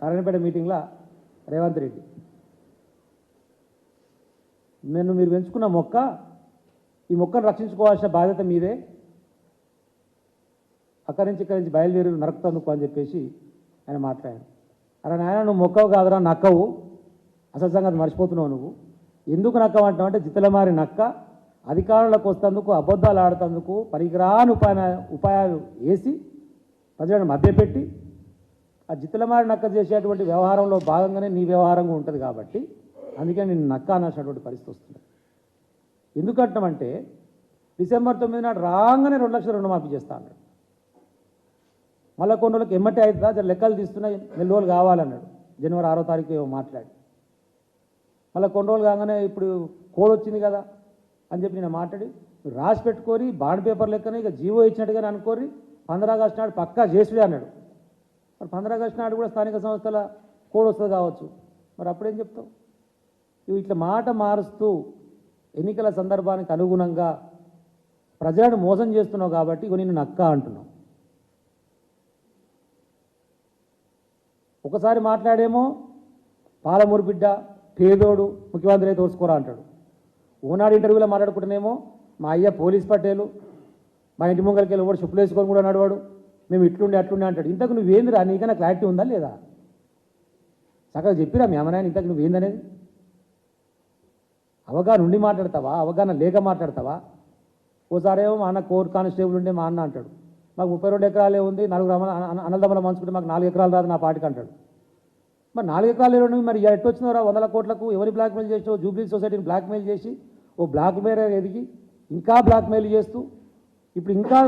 నారాయణపేట మీటింగ్లో రేవంత్ రెడ్డి. నేను మీరు పెంచుకున్న మొక్క ఈ మొక్కను రక్షించుకోవాల్సిన బాధ్యత మీదే. అక్కడి నుంచి ఇక్కడి నుంచి బయలుదేరి నరకుతందుకు అని చెప్పేసి ఆయన మాట్లాడాడు అరే నాయన నువ్వు మొక్కవు కాదురా నక్కవు. అసలు సంగతి మర్చిపోతున్నావు నువ్వు. ఎందుకు నక్కవు అంటావు అంటే జితలమారి నక్క అధికారులకు వస్తందుకు అబద్ధాలు ఆడుతందుకు పనికిరాని ఉపాయ ఉపాయాలు వేసి ప్రజలను మభ్యపెట్టి ఆ జిత్తలమారి నక్క చేసేటువంటి వ్యవహారంలో భాగంగానే నీ వ్యవహారంగా ఉంటుంది కాబట్టి అందుకే నేను నక్క అనాల్సినటువంటి పరిస్థితి వస్తుంది. ఎందుకంటామంటే డిసెంబర్ తొమ్మిది నాడు రాగానే రెండు లక్షల రుణమాఫీ చేస్తా అన్నాడు. మళ్ళీ కొన్ని రోజులకు ఎమ్మటే అవుతుందా? లెక్కలు తీస్తున్నాయి. నెల రోజులు కావాలన్నాడు. జనవరి ఆరో తారీఖు ఏమో మాట్లాడి. మళ్ళీ కొన్ని రోజులు కాగానే ఇప్పుడు కోడ్ వచ్చింది కదా అని చెప్పి నేను మాట్లాడి రాసి పెట్టుకొని బాండ్ పేపర్ లెక్కనే ఇక జీవో ఇచ్చినట్టుగానే అనుకోరి పంద్రా ఆగస్టు నాడు పక్కా చేసుడే అన్నాడు. మరి పంద్ర ఆగస్టు నాడు కూడా స్థానిక సంస్థల కోడ్ వస్తుంది కావచ్చు. మరి అప్పుడేం చెప్తావు? ఇవి ఇట్లా మాట మారుస్తూ ఎన్నికల సందర్భానికి అనుగుణంగా ప్రజలను మోసం చేస్తున్నావు కాబట్టి ఇవి నిన్ను నక్క అంటున్నావు. ఒకసారి మాట్లాడేమో పాలమూరు బిడ్డ పేదోడు ముఖ్యమంత్రి అయితే తోసుకోరా అంటాడు. ఓనాడు ఇంటర్వ్యూలో మాట్లాడుకుంటేనేమో మా అయ్య పోలీస్ పట్టేలు మా ఇంటి ముంగలికి వెళ్ళి కూడా చెప్పులు వేసుకొని కూడా నడవాడు. మేము ఇట్లుండే అట్లుండే అంటాడు. ఇంతకు నువ్వేందిరా? నీకన్నా క్లారిటీ ఉందా లేదా? చక్కగా చెప్పిరా మీ అమ్మనాయన ఇంతకు నువ్వేందనేది? అవగాహన ఉండి మాట్లాడతావా? అవగాహన లేక మాట్లాడతావా? ఓసారేమో మా అన్న కోర్టు కానిస్టేబుల్ ఉండే మా అన్న అంటాడు. మాకు ముప్పై రెండు ఎకరాలే ఉంది నలుగురు అన్న అన్న- మంచుకుంటే మాకు నాలుగు ఎకరాలు రాదు నా పాటికి అంటాడు. మరి నాలుగు ఎకరాలు రెండు మరి ఎట్టు వచ్చినారా వందల కోట్లకు ఎవరి బ్లాక్మెయిల్ చేసావు జూబ్లీ సొసైటీని బ్లాక్మెయిల్ చేసి ఓ బ్లాక్మెయిల్ ఎదిగి ఇంకా బ్లాక్మెయిల్ చేస్తూ ఇప్పుడు ఇంకా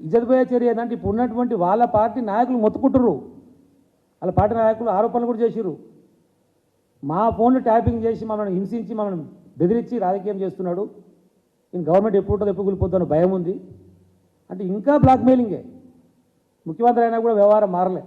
ఇజ్జత్ చర్య ఏంటంటే ఇప్పుడు ఉన్నటువంటి వాళ్ళ పార్టీ నాయకులు మొత్తుకుంటురు వాళ్ళ పార్టీ నాయకులు ఆరోపణలు కూడా చేసిర్రు. మా ఫోన్లు ట్యాపింగ్ చేసి మమ్మల్ని హింసించి మమ్మల్ని బెదిరించి రాజకీయం చేస్తున్నాడు. నేను గవర్నమెంట్ ఎప్పుడు ఉంటుందో ఎప్పుడు కూలిపోతుందో భయం ఉంది. అంటే ఇంకా బ్లాక్మెయిలింగే. ముఖ్యమంత్రి అయినా కూడా వ్యవహారం మారలే.